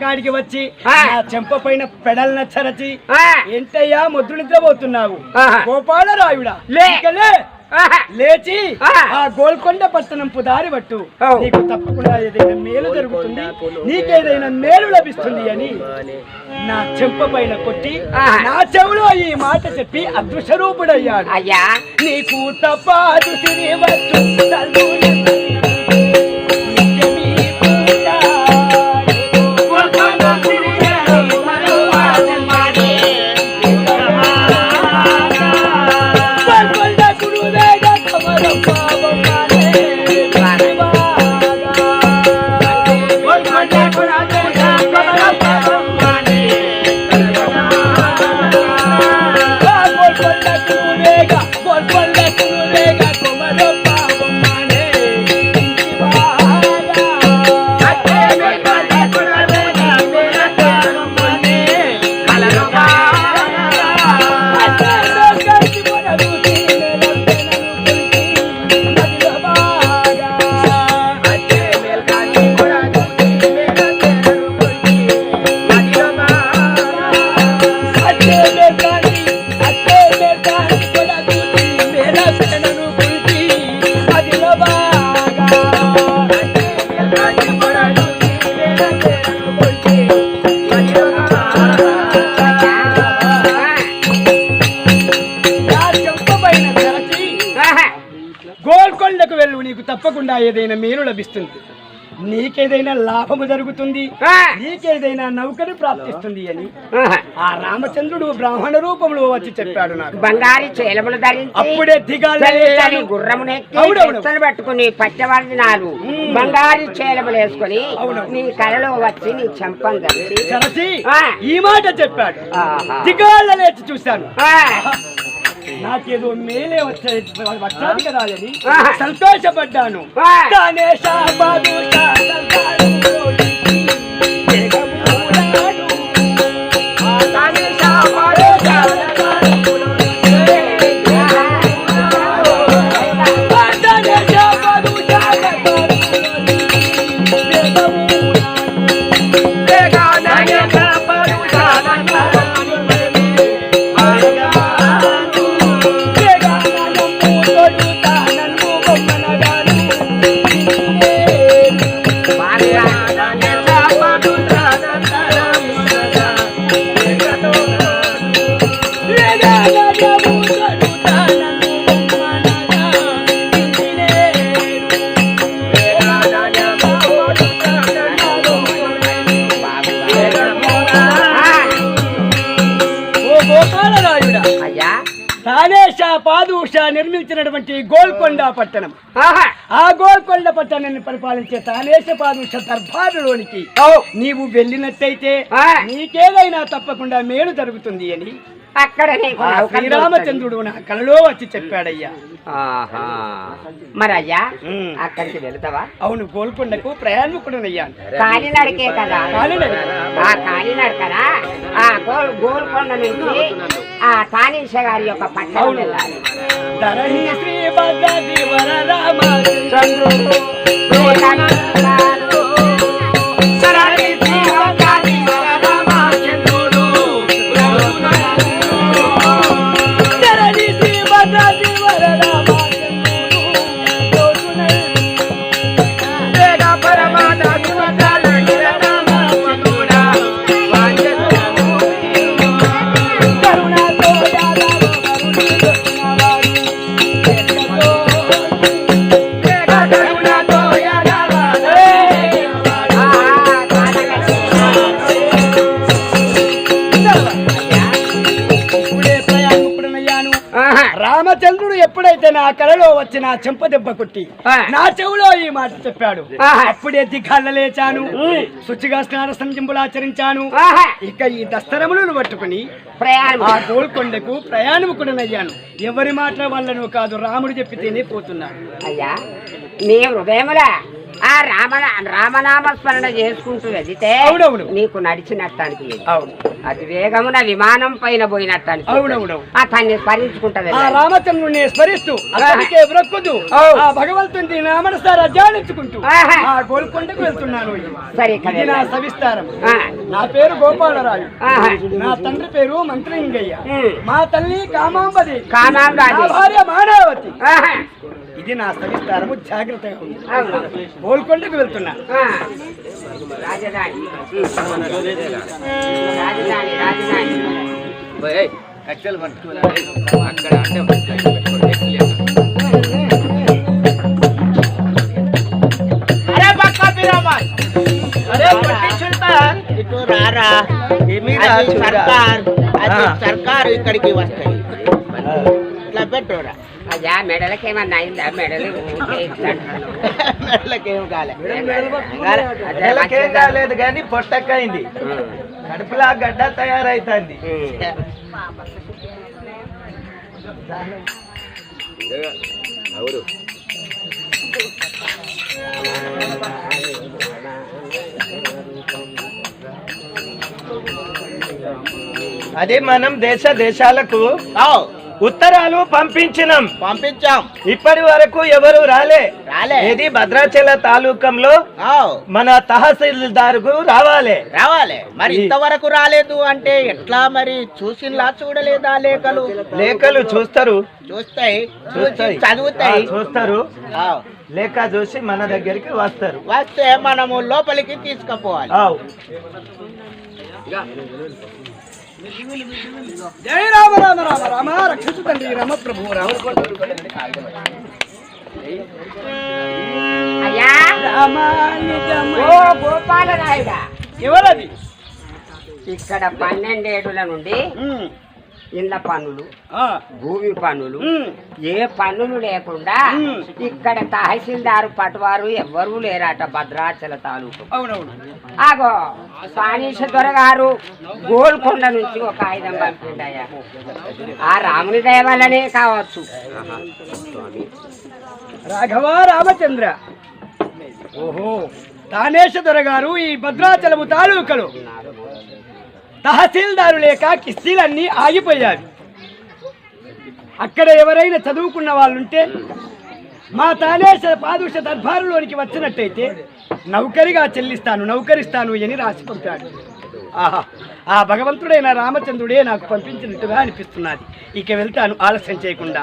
కాడికి వచ్చి చెంప పైన పెడల్ నచ్చరచి ఆ, ఏంటయ్యా ముద్దు నిద్రపోతున్నావు? ఆహా. గోపాలరాయుడా? లే. లేచి ఆ. గోల్కొండ పట్టణం పుదారి పట్టు. నీకు తప్పకుండా ఏదైనా మేలు జరుగుతుంది నీకేదైనా మేలు లభిస్తుంది అని నా చెంప పైన కొట్టి. నా చెవులో ఈ మాట చెప్పి అదృశ్య రూపుడయ్యాడు అయ్యా నీకు తిరివచ్చు తల్లుని నీకు తప్పకుండా ఏదైనా మేలు లభిస్తుంది నీకేదైనా లాభము జరుగుతుంది. నీకేదైనా నౌకరు ప్రాప్తిస్తుంది అని. ఆ రామచంద్రుడు బ్రాహ్మణ రూపంలో వచ్చి చెప్పాడు నాకు బంగారు చేలములు ధరించి అప్పుడే దిగాలి. పెచ్చలు పట్టుకుని పచ్చవర్జనాలు. బంగారు చేలములు వేసుకుని. నీ కలలో వచ్చి నీ చెంపం. ఈ మాట చెప్పాడు. దిగాళ్ళ లేచి చూశాను నాకేదో మేలే వచ్చే వచ్చాది కదా అని. సంతోషపడ్డాను. పాదూష నిర్మించినటువంటి గోల్కొండ పట్టణం. ఆ గోల్కొండ పట్టణాన్ని పరిపాలించే తానేష పాదూష దర్బారులోనికి నీవు వెళ్ళినట్టయితే. నీకేదైనా తప్పకుండా మేలు జరుగుతుంది అని అక్కడ శ్రీరామచంద్రుడు నా కలలో వచ్చి చెప్పాడయ్యా ఆహా. మరి అయ్యా ఉమ్. అక్కడికి వెళతావా అవును గోల్కొండకు ప్రయాణికుడునయ్యాను కాలినడకే కదా కాలినడక. ఆ కాలినడకనా ఆ గోల్ గోల్కొండ నుంచి ఆ తానీష గారి యొక్క పట్టణం అవును. వెళ్ళాలి ధరణి శ్రీ భద్రాద్రి వరరామ చంద్రుడు not అయితే నా కలలో వచ్చి నా చెంప దెబ్బ కొట్టి. నా చెవులో ఈ మాట చెప్పాడు. అప్పుడే దిగ్గాళ్ళ లేచాను. శుచిగా స్నాన సంజంబులు ఆచరించాను. ఇక ఈ దస్తరములను పట్టుకుని ఆ గోల్కొండకు ప్రయాణం కూడా అయ్యాను ఎవరి మాట వల్లను కాదు రాముడు చెప్పితేనే పోతున్నాను అయ్యా నీ హృదయముల ఆ రామ రామనామ స్మరణ చేసుకుంటూ వెళితే. నీకు నడిచినట్టు అనిపించదు అది వేగమున విమానం పైన పోయినట్టు అనిపిస్తుంది. అవునవునవును. ఆ తన్ని స్మరించుకుంటా. రామచంద్రుని స్మరిస్తూ ఓ. ఆ భగవంతుని నామనసారా ధ్యానించుకుంటూ ఆహా. ఆ గోల్కొండకు వెళ్తున్నాను సరే ఇది నా. సవిస్తారం నా పేరు గోపాలరాజు. నా తండ్రి పేరు మంత్రింగయ్య. మా తల్లి కామాంబది కామాంబాది. భార్య మానవతి ఇది నా సవిస్తారము జాగ్రత్తగా ఉంది. అవును. గోల్కొండకు వెళ్తున్నా. ఆ. రాజధాని. రాజధాని రాజధాని. కట్టెలు పట్టుకోవాలి అక్కడ అడ్డం పెట్టుకోండి. అరే పక్క పిరమల్ అరే పట్టి సుల్తాన్ ఇటు రారా. అది సర్కార్. అది సర్కార్ ఇక్కడికి వస్తాయి. ఇట్లా పెట్టురా. అయ్యా మెడలకేమన్నా అయిందా? మెడలు. మెడలకేం అదే? కాలేదు కానీ పొట్టక్కైంది. కడుపులా గడ్డ తయారైతుంది. అవును అది మనం దేశ దేశాలకు ఉత్తరాలు పంపించినాం. పంపించాం. ఇప్పటి వరకు ఎవరు రాలే. రాలే. ఇది భద్రాచల తాలూకంలో మన తహసీల్దార్కు రావాలి. రావాలి. మరి ఇంతవరకు రాలేదు అంటే ఎట్లా మరి చూసినలా చూడలేదా లేఖలు? లేఖలు చూస్తారు. చూస్తాయి. చూసి చూస్తాయి చదువుతాయి చూస్తారు. లేఖ చూసి మన దగ్గరికి వస్తారు. వస్తే మనము లోపలికి తీసుకుపోవాలి. ఆవ్. జై రామ రామ రామ రామ రక్షించు తండ్రి రామ ప్రభు రామ గోపాల ఎవరది? ఇక్కడ పన్నెండేడుల నుండి ఇళ్ళ పన్నులు ఆ, భూమి పన్నులు ఉమ్, ఏ పన్నులు లేకుండా. ఇక్కడ తహసీల్దారు పటవారు ఎవ్వరూ లేరట భద్రాచల తాలూకు. ఆగో సానీష దొరగారు గోల్కొండ నుంచి ఒక ఆయుధం పంపిండయ్యా ఆ రాముని దయ వల్లనే కావచ్చు. రాఘవ రామచంద్ర. ఓహో తానేశ్వర గారు ఈ భద్రాచలము తాలూకలు. తహసీల్దారు లేక కిస్తీలన్నీ ఆగిపోయాయి. అక్కడ ఎవరైనా చదువుకున్న వాళ్ళుంటే మా తానేశ్వర పాదుష దర్బారులోనికి వచ్చినట్టయితే నౌకరిగా చెల్లిస్తాను నౌకరిస్తాను అని రాసి పంపాడు. ఆహా ఆ భగవంతుడైన రామచంద్రుడే నాకు పంపించినట్టుగా అనిపిస్తున్నది. ఇక వెళ్తాను ఆలస్యం చేయకుండా.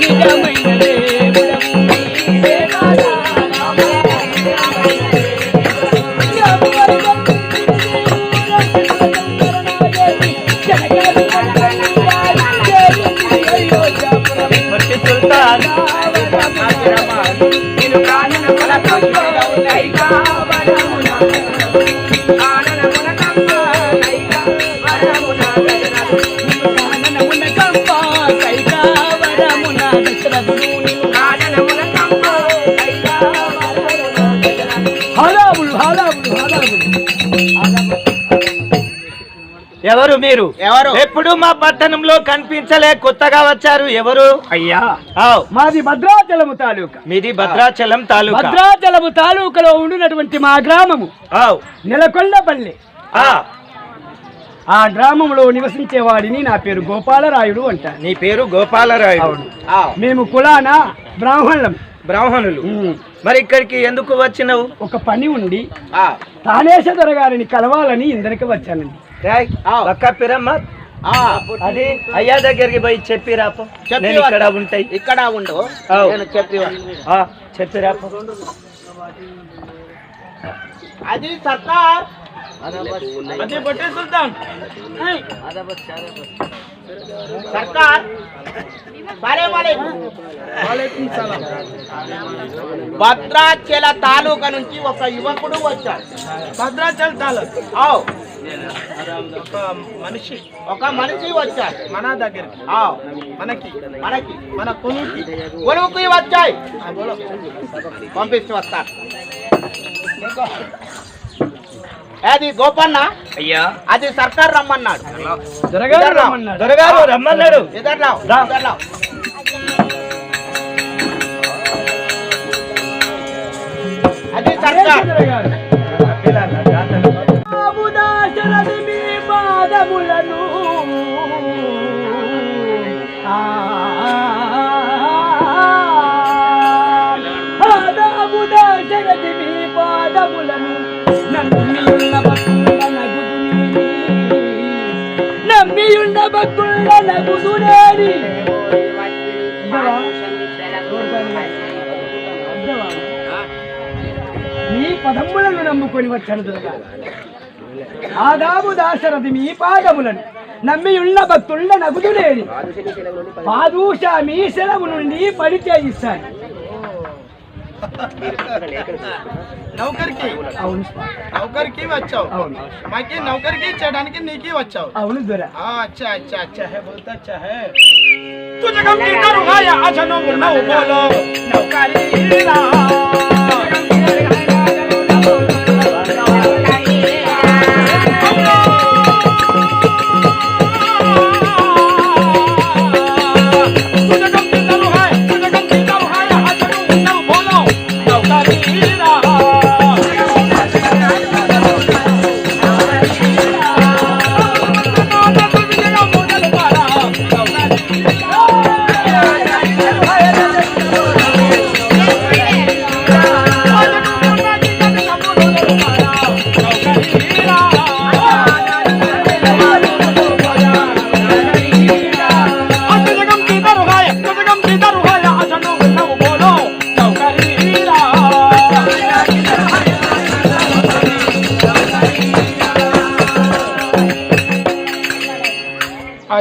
భక్తి ఎవరు మీరు? ఎవరు? ఎప్పుడు మా పట్టణంలో కనిపించలే కొత్తగా వచ్చారు ఎవరు? అయ్యా. మాది భద్రాచలం తాలూకా. మీది భద్రాచలం తాలూకా. భద్రాచలం తాలూకాలో ఉండినటువంటి మా గ్రామము నెలకొల్లపల్లి. ఆ. గ్రామంలో నివసించేవాడిని నా పేరు గోపాలరాయుడు అంట నీ పేరు గోపాలరాయుడు. మేము కులానా బ్రాహ్మణం బ్రాహ్మణులు. మరి ఇక్కడికి ఎందుకు వచ్చినవు? ఒక పని ఉండి ఆ, తానేశ్వర గారిని కలవాలని ఇందరికి వచ్చానండి. పక్క పిరమ్మ. ఆ, అది అయ్యా దగ్గరికి పోయి చెప్పి రాపో. చెప్పి నేను ఇక్కడ. ఉంటాయి. ఇక్కడ ఉండు. ఆవ్. నేను చెప్పి వస్తా. ఆ, చెప్పి రాపో. అది సుల్తాన్ సర్కార్. భద్రాచల తాలూకా నుంచి ఒక యువకుడు వచ్చాడు. భద్రాచల్ తాలూకు? ఆవ్. ఒక మనిషి. ఒక మనిషి వచ్చాడు. మన దగ్గరికి. ఆవ్. మనకి. మనకి. మన కొనుకి కొలువుకి వచ్చాయి. పంపిస్తూ వస్తాను. అది గోపన్న? అయ్యా. అది సర్కార్ రమ్మన్నాడు. దొరగారు రమ్మన్నాడు. దొరగారు రమ్మన్నాడు. ఎదర్లా రా. ఎదర్లా అది సర్కార్. మీ పాదములను నమ్మియున్న భక్తుల మీ పదములను నమ్ముకొని వచ్చాను దుర్గా. ఆదాము దాశరథి మీ పాదములను నమ్మి ఉన్న భక్తుల నగుదులేని. పాదూష మీ సెలవు నుండి పడి చేయిస్తాను నౌకరికి అవును స్వామి. నౌకరికి వచ్చావు అవును మాకి నౌకరికి చేయడానికి నీకి వచ్చావు అవును దొర हाँ अच्छा अच्छा अच्छा है बहुत अच्छा है तुझे कम की करूँगा या अच्छा नो नो बोलो नौकरी ला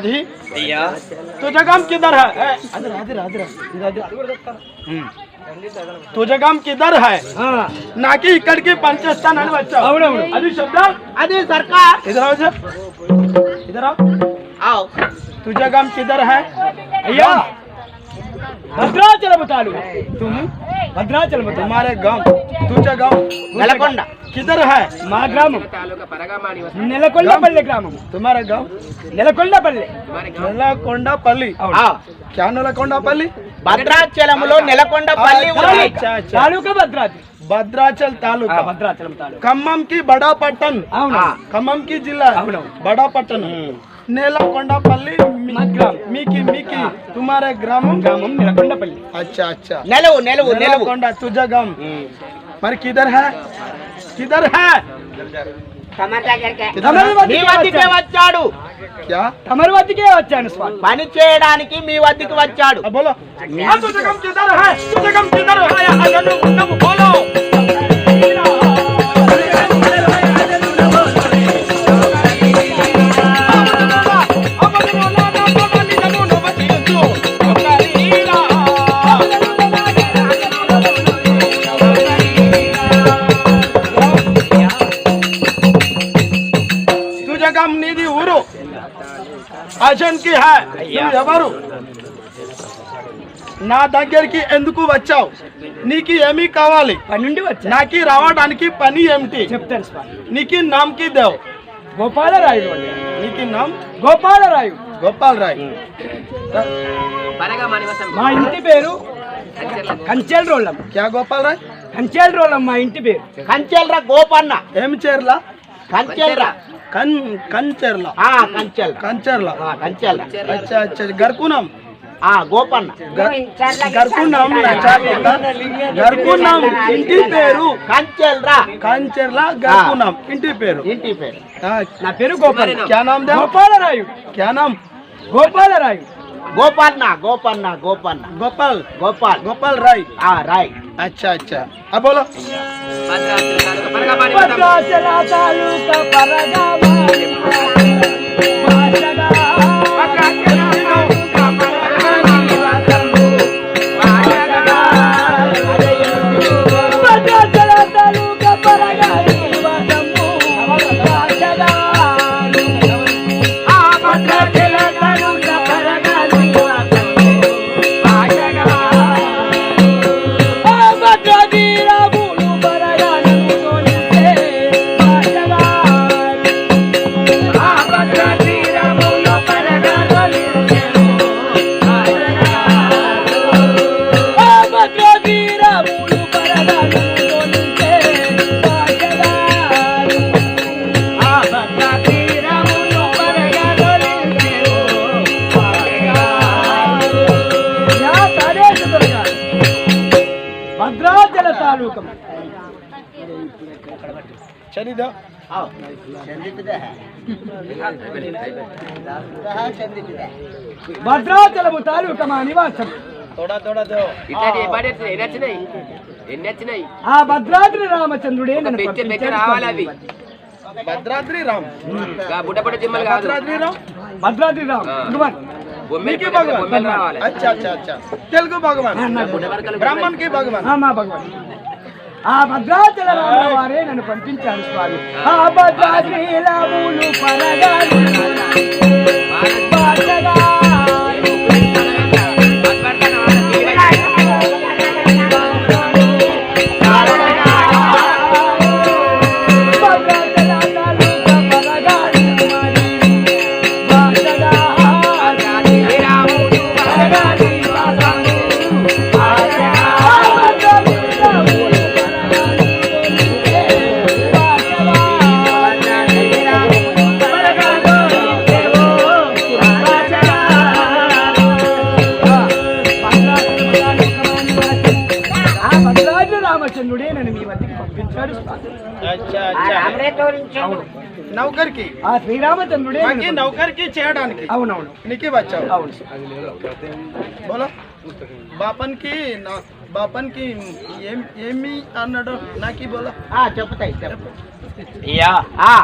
राधे दिया। तो तुझा काम किधर है? हम्म। तो अदर अदर तुझा काम किधर है? नाकी इकडकी पंचस्थान आणि बच्चा? आवड आवड अजून शब्द? अरे सरकार। इधर आओ इधर। आओ। आओ। तो तुझा काम किधर है? अय्या భద్రాచలము తాలూకా तुम భద్రాచలము తాలూకా. तुम्हारे गांव तुझं गांव నెలకొండ किधर है మా గ్రామం నెలకొండపల్లి గ్రామం तुम्हारा गांव నెలకొండపల్లి నెలకొండపల్లి అవును. ఆవ్. क्या నెలకొండపల్లి భద్రాచలంలో నెలకొండ పల్లి ఉంది अच्छा अच्छा తాలూకా భద్రాద్రి భద్రాచల్ ఆ, తాలూకా భద్రాచలం తాలూకా ఖమ్మం కి బడా పట్టణ్ అవును ఖమ్మం కి జిల్లా అవునవును. బడా పట్టణం నేలకొండపల్లి మీ- మా గ్రామం. మీకి మీకి తుమారే గ్రామం గ్రామం నెలకొండపల్లి अच्छा अच्छा నెలవు నెలవు నెలవు नेलकोंडा तुझा गांव पर किधर है किधर है తమ దగ్గరికి किधर తమరి है? మీ వద్దకే వద్దకే వచ్చాను. వచ్చాడు क्या తమరి వద్దకే వచ్చాను స్వామి పని చేయడానికి మీ వద్దకు వచ్చాడు अब बोलो हाँ, तुझा गांव किधर है तुझा गांव किधर है या अजनु नब बोलो నా దగ్గరికి ఎందుకు వచ్చావు? నీకు ఏమీ కావాలి? పనుండి వచ్చా? నాకి రావడానికి పని ఏమిటి? చెప్తాను నీకు నామ్కి దేవ్. గోపాలరాయు అండి. నీకు నామ్? గోపాలరాయుడు. గోపాల్ రాయ్ మా ఇంటి పేరు కంచేల్ రోళ్ళం. క్యా గోపాలరాయ్? రాయ్ కంచెల్ రోళ్ళం మా ఇంటి పేరు. కంచెల్రా గోపన్న. ఏమి చేర్లా? కంచెల్రా కన్ కన్ చేర్లా ఆ కంచెల్ అచ్చా అచ్చా గోపన్న. గర్కున్నాం ఇంటి పేరు కంచెల్రా కంచెల్లా గర్కున్నాం ఇంటి పేరు. ఇంటి పేరు. నా పేరు గోపాల్ క్యా నామ్ గోపాలరాయు. క్యా నామ్ గోపాలరాయు. గోపాల్నా గోపాల్నా గోపాల్నా గోపాల్. గోపాల్. గోపాల్ రాయ్. ఆ రాయ్. అచ్చా అచ్చా. ఆ భద్రాచలము తాలూకా మా నివాసం थोड़ा थोड़ा दो ఎన్ని వచ్చినాయి ఆ భద్రాద్రి రామచంద్రుడే నన్ను పెంచి పెంచి పంపించాడు రావాలి అవి భద్రాద్రి రామ్ బుడ్డపడ జిమ్మలు కాదు భద్రాద్రి రామ్ భద్రాద్రి రామ ఆ. భగవాన్ బొమ్మెలు నీకే భగవాన్ బొమ్మెలు రావాలి अच्छा अच्छा अच्छा తెలుగు భగవాన్ బ్రాహ్మణ్ కి భగవాన్ ఆ, మా భగవాన్ ఆ భద్రాచల వారే నన్ను పంపించాడు స్వామి. ఆ భద్రాద్రి భద్రాచల నౌకర్కి ఆ శ్రీరామచంద్రుడే మాకి నన్ను నౌకర్కి చేయడానికి అవునవును. నీకే వచ్చావు అవును. బోలో బాపన్కి నా- బాపన్కి ఏం ఏమి అన్నాడు నాకి బోలో ఆ చెప్తాయి చెప్పు అయ్యా ఆ.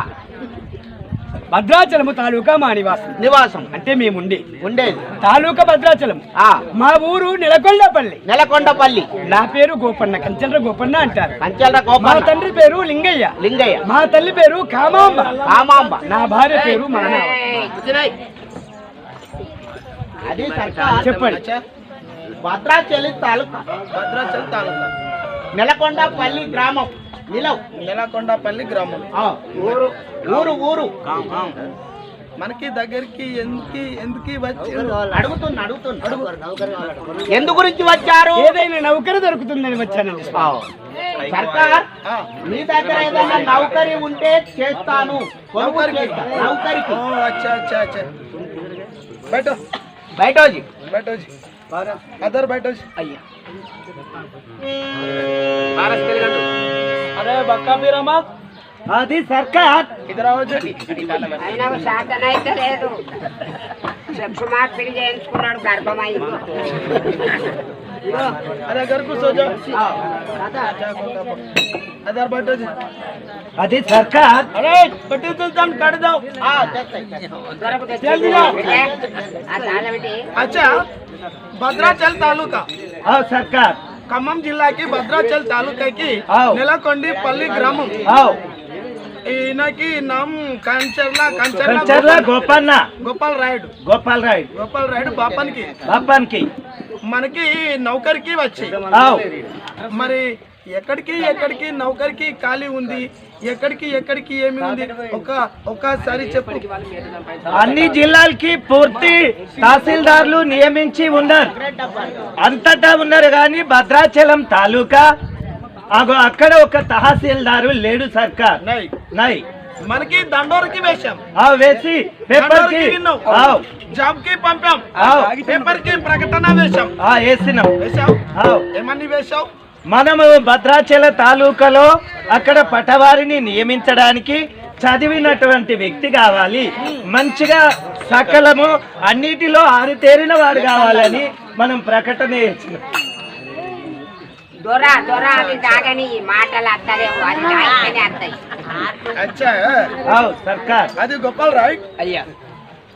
భద్రాచలము తాలూకా మా నివాసం. నివాసం. అంటే మేముండే. ఉండేది. తాలూకా భద్రాచలం. ఆ. మా ఊరు నెలకొండపల్లి. నెలకొండపల్లి. నా పేరు గోపన్న కంచండ్ర గోపన్న అంటారు. కంచెల్ర మా తండ్రి పేరు లింగయ్య. లింగయ్య. మా తల్లి పేరు కామాంబ. కామాంబ. నా భార్య పేరు మానవ. చెప్పండి. భద్రాచలి తాలూకా. భద్రాచల్ తాలూకా. నెలకొండపల్లి గ్రామం. నిలవ్. నెలకొండపల్లి గ్రామం. ఆ, ఊరు ఊరు ఊరు. మనకి దగ్గరికి ఎందుకు ఎందుకు వచ్చి అడుగుతున్నా అడుగుతున్నా. ఎందు గురించి వచ్చారు? ఏదైనా నౌకరు దొరుకుతుందని వచ్చానండి ఆ, సర్కార్ మీ దగ్గర ఏదైనా నౌకరీ ఉంటే చేస్తాను. నౌకరికి. నౌకరికి ఓ, అచ్చా అచ్చా అచ్చా. बैठो బయటోజీ. అదర్ బయట అయ్యా అరే బక్కా మీరమ్మా అది సర్కార్ అయినా శాఖన అయితే లేదు సెక్స్ మార్పిడి చేయించుకున్నాడు గర్భమై అది సర్కార్ అరే పట్టిస్తాను కడదావు అచ్చా భద్రాచల్ తాలూకా సర్కార్ ఖమ్మం జిల్లాకి భద్రాచల్ తాలూకాకి నెలకొండి పల్లి గ్రామం ఈయనకి నామ్ కంచర్ల కంచర్ల గోపాల్ రాయుడు. గోపాల్ రాయుడు. గోపాల్ రాయుడు బాపన్కి. బాపానికి. మనకి నౌకరికి వచ్చి మరి ఎక్కడికి ఎక్కడికి నౌకరికి ఖాళీ ఉంది? ఎక్కడికి ఎక్కడికి ఏమి ఉంది? ఒక ఒక్కసారి చెప్పు. అన్ని జిల్లాలకి పూర్తి తహసీల్దార్లు నియమించి ఉన్నారు. అంతటా ఉన్నారు కానీ భద్రాచలం తాలూకా అక్కడ ఒక తహసీల్దారు లేడు సర్కార్. నై. నై. మనకి దండోరకి వేశాం ఆ వేసి పేపర్కి జాబ్కి పంపాం. పేపర్కి ప్రకటన వేశాం ఆ వేసినాం. ఏమని మనము భద్రాచల తాలూకాలో అక్కడ పటవారిని నియమించడానికి చదివినటువంటి వ్యక్తి కావాలి. మంచిగా సకలము అన్నిటిలో ఆరితేరిన వాడు కావాలని మనం ప్రకటన దొర దొర అది తాగని ఈ మాటలు అత్తలేవు అది తాగితేనే అత్తాయి అచ్చా. ఆవ్, సర్కార్. అది గోపాల్ రాయ్. అయ్యా.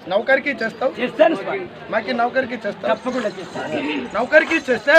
నౌకరికి చేస్తావు? చేస్తాను స్వామి. మాకి నౌకరికి చేస్తావు? తప్పకుండా చేస్తాను. నౌకరికి చేస్తే?